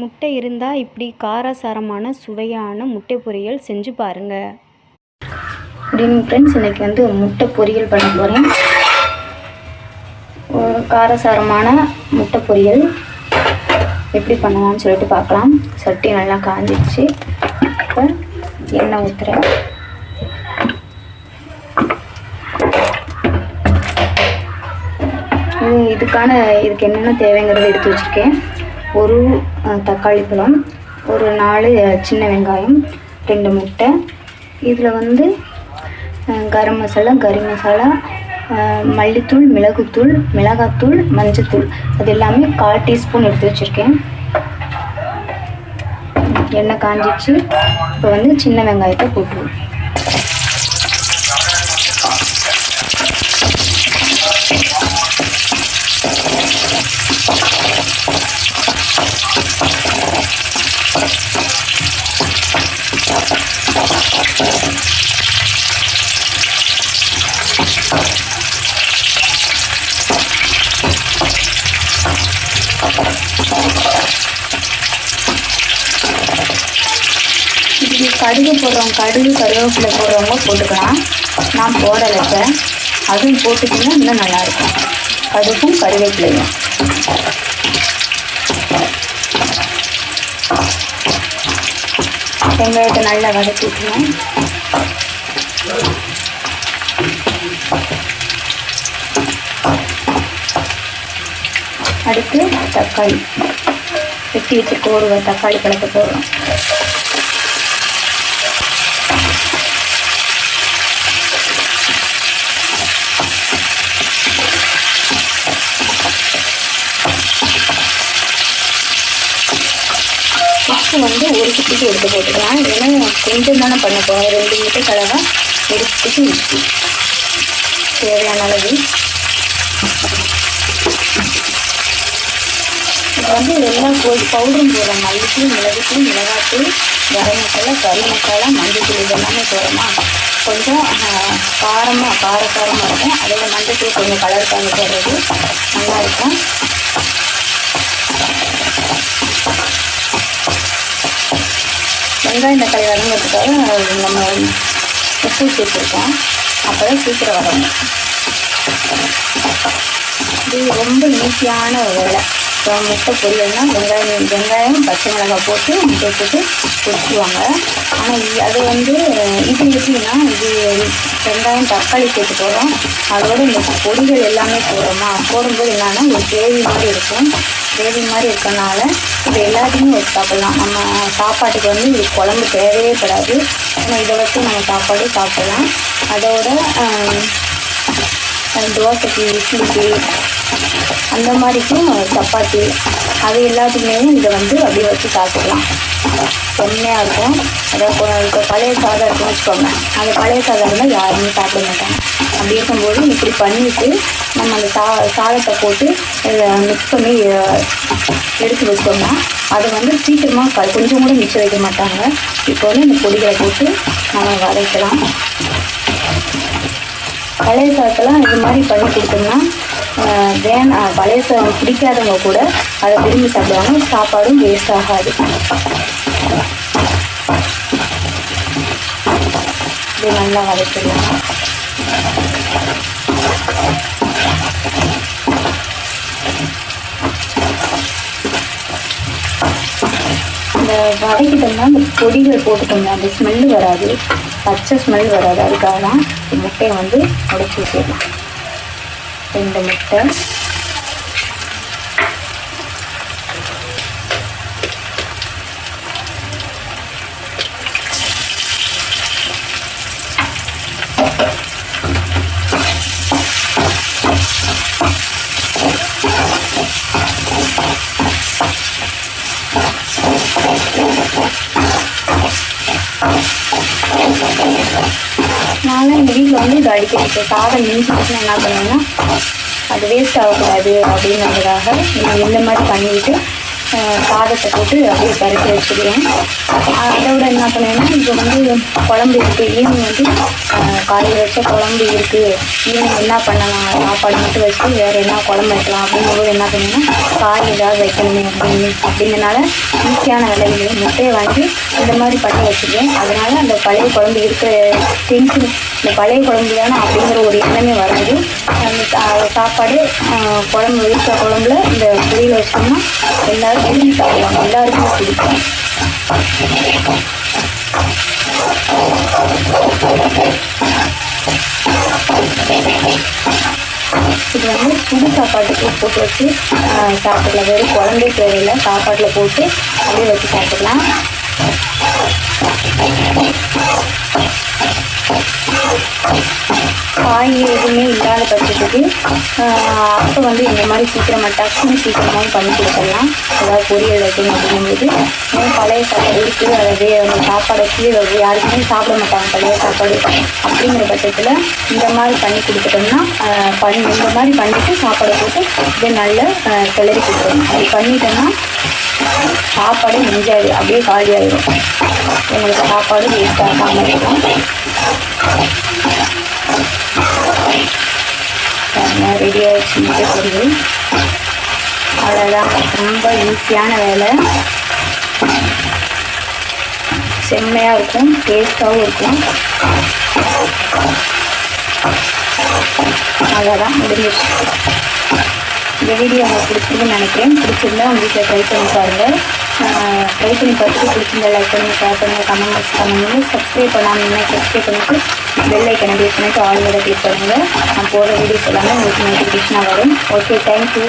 முட்டை இருந்தால் இப்படி காரசாரமான சுவையான முட்டை பொரியல் செஞ்சு பாருங்கள் அப்படின்னு ஃப்ரெண்ட்ஸ் இன்றைக்கி வந்து முட்டை பொரியல் பண்ண போகிறேன் ஒரு காரசாரமான முட்டை பொரியல் எப்படி பண்ணலாம்னு சொல்லிட்டு பார்க்கலாம். சட்டி நல்லா காஞ்சிடுச்சு இப்போ எண்ணெய் ஊற்றுறேன் இதுக்கான இதுக்கு என்னென்ன தேவைங்கிறத எடுத்து வச்சுருக்கேன். ஒரு தக்காளி பழம் ஒரு நாலு சின்ன வெங்காயம் ரெண்டு முட்டை. இதில் வந்து கரம் மசாலா கறி மசாலா மல்லித்தூள் மிளகுத்தூள் மிளகாத்தூள் மஞ்சத்தூள். அது எல்லாமே கால் டீஸ்பூன் எடுத்து வச்சுருக்கேன். எண்ணெய் காஞ்சிச்சு. இப்போ வந்து சின்ன வெங்காயத்தை போட்டுருவோம். இது கடுகு போடுறவங்க கடுகு கருவேப்பிலை போடுறவங்க போட்டுக்கலாம். நான் போடலை இப்போ. அதுவும் போட்டுக்கிங்கன்னா இன்னும் நல்லாயிருக்கும் கடுகும் கருவேப்பிலையும். வெங்காயத்தை நல்லா வதக்கிக்கணும். அடுத்து தக்காளி. வெட்டி வச்சு ஒரு தக்காளி பழத்தை போடுறோம் உப்பு வந்து ஒரு குட்டிக்கு எடுத்து போட்டுக்கலாம். ஏன்னா கொஞ்சம் தானே பண்ண போகிறோம் ரெண்டு மீட்டர் கலவை ஒரு குட்டிக்கு உப்பு தேவையான அளவு. இப்போ வந்து எல்லா பவுடரும் போடுறோம் மல்லித்தூள் மிளகுத்தூள் மிளகாத்தூள் கரம் மசாலா கறி மசாலா மஞ்சத்தூள் இதெல்லாமே போடுறோமா கொஞ்சம் காரமாக காரசாரமாக இருக்கும். அதில் மஞ்சத்தூள் கொஞ்சம் கலர் பண்ணி போடுறது நல்லாயிருக்கும் வெங்காயம் தக்காளி வதங்கிறதுக்காக நம்ம உப்பு சேர்த்துருக்கோம். அப்போ தான் சீக்கிரம் வரணும் இது ரொம்ப ஈஸியான வேலை. இப்போ முட்டை பொரியல்னா வெங்காயம் வெங்காயம் பச்சை மிளகாய் போட்டு முட்டை போட்டு பொரிச்சுவாங்க. ஆனால் அது வந்து இது எப்படின்னா இது வெங்காயம் தக்காளி சேர்த்து போகிறோம் அதோட இந்த பொடிகள் எல்லாமே போடுறோமா? போடும்போது என்னென்னா ஒரு கிரேவி மாதிரி இருக்கும். கிரேவி மாதிரி இருக்கனால இது எல்லாத்தையுமே வச்சு சாப்பிட்லாம் நம்ம சாப்பாட்டுக்கு வந்து இது குழம்பு தேவையே படாது. ஆனால் இதை வச்சு நம்ம சாப்பாடு சாப்பிட்லாம். அதோட தோசைக்கு இட்லிக்கு அந்த மாதிரிக்கும் சப்பாத்தி. அது எல்லாத்துக்குமே இதை வந்து அப்படியே வச்சு சாப்பிடலாம். செம்மையாக இருக்கும். அதாவது இப்போ பழைய சாதம் இருக்குன்னு வச்சுக்கோங்க. அந்த பழைய சாதம் இருந்தால் யாருமே சாப்பிட மாட்டாங்க. அப்படி இருக்கும்போது இப்படி பண்ணிவிட்டு நம்ம அந்த சா சாதத்தை போட்டு மிக்ஸ் பண்ணி எடுத்து வச்சோம்னா அதை வந்து சீக்கிரமாக க கொஞ்சம் கூட மிச்சம் வைக்க மாட்டாங்க. இப்போ வந்து இந்த பொடிகளை போட்டு நம்ம வதக்கலாம். பழைய சாதத்தெல்லாம் இது மாதிரி பண்ணி கொடுத்தோம்னா வேன் பழைய சாதம் பிடிக்காதவங்க கூட அதை விரும்பி சாப்பிடுவாங்க. சாப்பாடும் வேஸ்ட் ஆகாது. இது நல்லா வதக்கிடலாம். இந்த வதக்கிட்டோம்னா இந்த பொடிகள் போட்டுக்கோங்க அந்த ஸ்மெல்லு வராது. பச்சை ஸ்மெல் வராது? அதுக்காக தான் முட்டையை வந்து உடச்சி வச்சிடலாம் ரெண்டு முட்டை. வீட்டில் வந்து இது சாதம் மிஞ்சிச்சுன்னா என்ன பண்ணுவேன்னா அது வேஸ்ட் ஆகக்கூடாது அப்படிங்கிறதுக்காக நான் இந்த மாதிரி பண்ணிக்கிட்டு சாதத்தை போட்டு அப்படியே பறித்து வச்சுக்கிறேன் அதோட என்ன பண்ணுவேன்னா இப்போ வந்து குழம்பு இருக்குது ஈவினிங் வந்து காலையில் வச்ச குழம்பு இருக்குது ஈவினிங் என்ன பண்ணலாம் சாப்பாடு மட்டும் வச்சுட்டு வேறு என்ன குழம்பு வைக்கலாம் அப்படிங்கும்போது என்ன பண்ணுவேன்னா காய் ஏதாவது வைக்கணுமே அப்படின்னு அப்படிங்கிறனால ஈஸியான விலையிலே முட்டையை வாங்கி இந்த மாதிரி பண்ணி வச்சுருவேன் அதனால் அந்த பழைய குழம்பு இருக்கிற திங்ஸ் இந்த பழைய குழம்பு தானே அப்படிங்கிற ஒரு எண்ணமே வராது. அந்த சாப்பாடு குழம்பு இருக்கிற குழம்புல இந்த பொரியல் வச்சோம்னா எல்லாரும் விரும்பி சாப்பிடுவாங்க எல்லாருக்குமே பிடிக்கும். இது வந்து சுடு சாப்பாட்டுக்கு போட்டு வச்சு ஆஹ், சாப்பிடலாம். வெறும் குழம்பே தேவையில்லை. சாப்பாட்டில் போட்டு அப்படியே வச்சு சாப்பிடலாம். காய் எதுவுமே இல்லாத பட்சத்துக்கு அப்போ வந்து இந்த மாதிரி சீக்கிரமாக டக்குன்னு சீக்கிரமாக பண்ணி கொடுத்துடலாம். ஏதாவது பொரியல் வைக்கணும் அப்படிங்கும்போது இன்னும் பழைய சாப்பாடு இருக்குது அதாவது அந்த சாப்பாடை கீழே வந்து யாருக்குமே சாப்பிட மாட்டாங்க பழைய சாப்பாடு அப்படிங்கிற பட்சத்தில் இந்த மாதிரி பண்ணி கொடுத்துட்டோம்னா பண்ணி இந்த மாதிரி பண்ணிவிட்டு சாப்பாடை போட்டு இதை நல்லா கிளறி கொடுத்துரும் அது பண்ணிட்டோம்னா சாப்பாடு மிஞ்சாது அப்படியே காலி ஆகிடும் எங்களுக்கு சாப்பாடு வேஸ்ட் ஆகாமல் இருக்கும் ரெடி ஆகிடுச்சு முட்டை பொரியல் அவ்வளோதான் ரொம்ப ஈஸியான வேலை. செம்மையாக இருக்கும் டேஸ்ட்டாகவும் இருக்கும். அவ்வளோதான் முடிஞ்சிடுச்சு இந்த வீடியோ உங்களுக்கு பிடிச்சிருக்குன்னு நினைக்கிறேன். பிடிச்சிருந்தா உங்கள் வீட்டில் ட்ரை பண்ணி பாருங்கள் ட்ரை பண்ணி பார்த்துட்டு பிடிச்சிருந்தா லைக் பண்ணி ஷேர் பண்ணுங்கள் கமெண்ட் பாக்ஸ் பண்ணுங்கள் சப்ஸ்கிரைப் பண்ணாமல் சப்ஸ்கிரைப் பண்ணிவிட்டு பெல் ஐக்கனை கிளிக் பண்ணிவிட்டு ஆல் மேலே கிளிக் பண்ணுங்கள் நான் போகிற வீடியோஸ் எல்லாமே உங்களுக்கு நோட்டிஃபிகேஷனாக வரும். Okay thank you